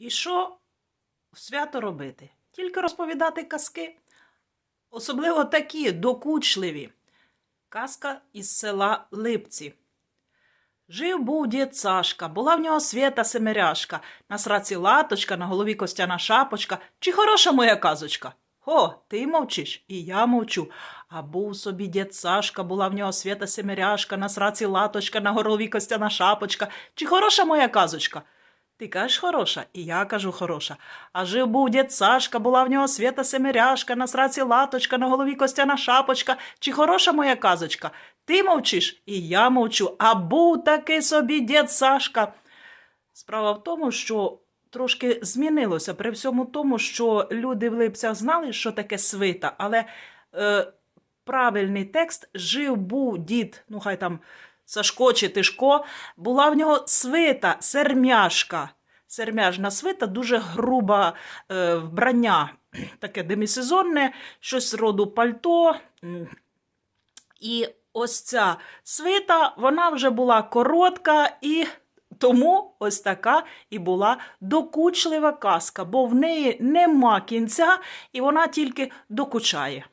І що в свято робити? Тільки розповідати казки. Особливо такі докучливі. Казка із села Липці. Жив був дід Сашка, була в нього свята семеряшка, на сраці латочка, на голові костяна шапочка. Чи хороша моя казочка? О, ти мовчиш, і я мовчу. А був собі дід Сашка, була в нього свята семеряшка, на сраці латочка, на голові костяна шапочка. Чи хороша моя казочка? Ти кажеш хороша, і я кажу хороша. А жив був дід Сашка, була в нього свята семеряшка, на сраці латочка, на голові костяна шапочка. Чи хороша моя казочка? Ти мовчиш, і я мовчу. А був таки собі дід Сашка. Справа в тому, що трошки змінилося при всьому тому, що люди в Липцях знали, що таке свита, але е, правильний текст жив був дід, ну хай там Сашко чи Тишко, була в нього свита, сермяшка. Сермяжна свита дуже груба е, вбрання, таке демісезонне, щось роду пальто. І ось ця свита, вона вже була коротка і тому ось така і була докучлива казка, бо в неї нема кінця, і вона тільки докучає.